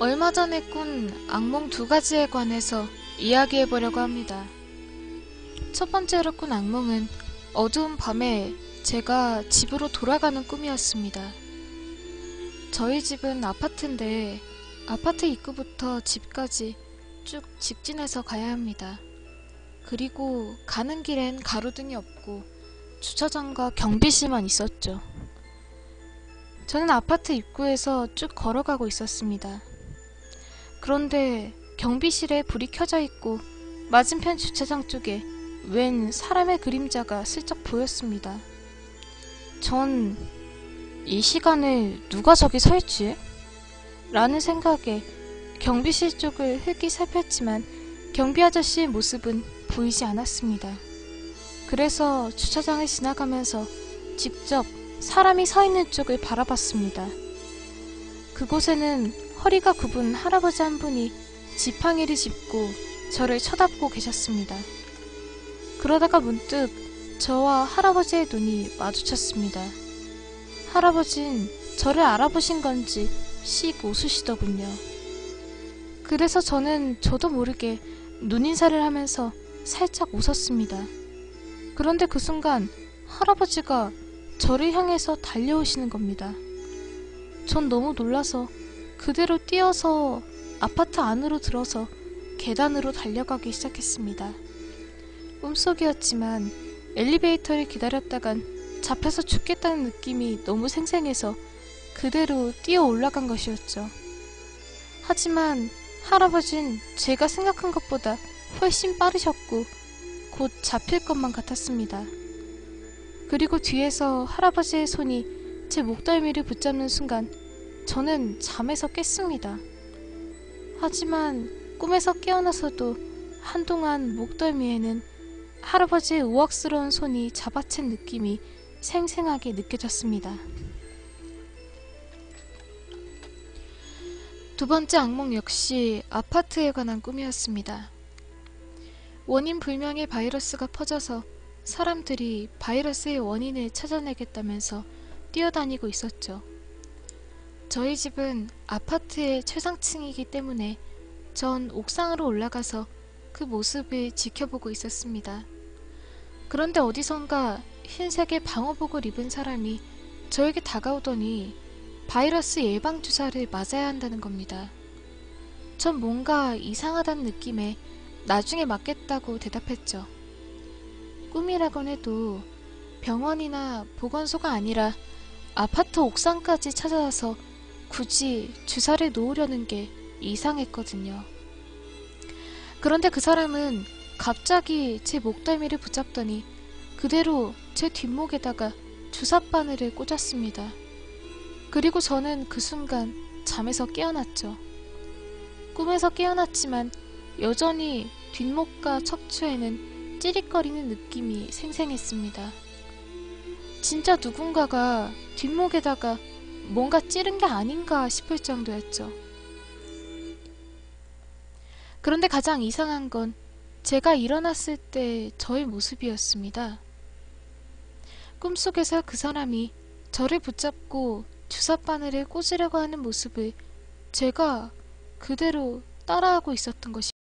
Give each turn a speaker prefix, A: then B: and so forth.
A: 얼마 전에 꾼 악몽 두 가지에 관해서 이야기해 보려고 합니다. 첫 번째로 꾼 악몽은 어두운 밤에 제가 집으로 돌아가는 꿈이었습니다. 저희 집은 아파트인데 아파트 입구부터 집까지 쭉 직진해서 가야 합니다. 그리고 가는 길엔 가로등이 없고 주차장과 경비실만 있었죠. 저는 아파트 입구에서 쭉 걸어가고 있었습니다. 그런데 경비실에 불이 켜져 있고 맞은편 주차장 쪽에 웬 사람의 그림자가 슬쩍 보였습니다. 전 이 시간에 누가 저기 서 있지? 라는 생각에 경비실 쪽을 흙이 살폈지만 경비 아저씨의 모습은 보이지 않았습니다. 그래서 주차장을 지나가면서 직접 사람이 서 있는 쪽을 바라봤습니다. 그곳에는 허리가 굽은 할아버지 한 분이 지팡이를 짚고 저를 쳐다보고 계셨습니다. 그러다가 문득 저와 할아버지의 눈이 마주쳤습니다. 할아버진 저를 알아보신 건지 씩 웃으시더군요. 그래서 저는 저도 모르게 눈인사를 하면서 살짝 웃었습니다. 그런데 그 순간 할아버지가 저를 향해서 달려오시는 겁니다. 전 너무 놀라서 그대로 뛰어서 아파트 안으로 들어서 계단으로 달려가기 시작했습니다. 꿈속이었지만 엘리베이터를 기다렸다간 잡혀서 죽겠다는 느낌이 너무 생생해서 그대로 뛰어 올라간 것이었죠. 하지만 할아버진 제가 생각한 것보다 훨씬 빠르셨고 곧 잡힐 것만 같았습니다. 그리고 뒤에서 할아버지의 손이 제 목덜미를 붙잡는 순간 저는 잠에서 깼습니다. 하지만 꿈에서 깨어나서도 한동안 목덜미에는 할아버지의 우악스러운 손이 잡아챈 느낌이 생생하게 느껴졌습니다. 두 번째 악몽 역시 아파트에 관한 꿈이었습니다. 원인 불명의 바이러스가 퍼져서 사람들이 바이러스의 원인을 찾아내겠다면서 뛰어다니고 있었죠. 저희 집은 아파트의 최상층이기 때문에 전 옥상으로 올라가서 그 모습을 지켜보고 있었습니다. 그런데 어디선가 흰색의 방호복을 입은 사람이 저에게 다가오더니 바이러스 예방주사를 맞아야 한다는 겁니다. 전 뭔가 이상하다는 느낌에 나중에 맞겠다고 대답했죠. 꿈이라곤 해도 병원이나 보건소가 아니라 아파트 옥상까지 찾아와서 굳이 주사를 놓으려는 게 이상했거든요. 그런데 그 사람은 갑자기 제 목덜미를 붙잡더니 그대로 제 뒷목에다가 주사바늘을 꽂았습니다. 그리고 저는 그 순간 잠에서 깨어났죠. 꿈에서 깨어났지만 여전히 뒷목과 척추에는 찌릿거리는 느낌이 생생했습니다. 진짜 누군가가 뒷목에다가 뭔가 찌른 게 아닌가 싶을 정도였죠. 그런데 가장 이상한 건 제가 일어났을 때 저의 모습이었습니다. 꿈속에서 그 사람이 저를 붙잡고 주사바늘을 꽂으려고 하는 모습을 제가 그대로 따라하고 있었던 것입니다.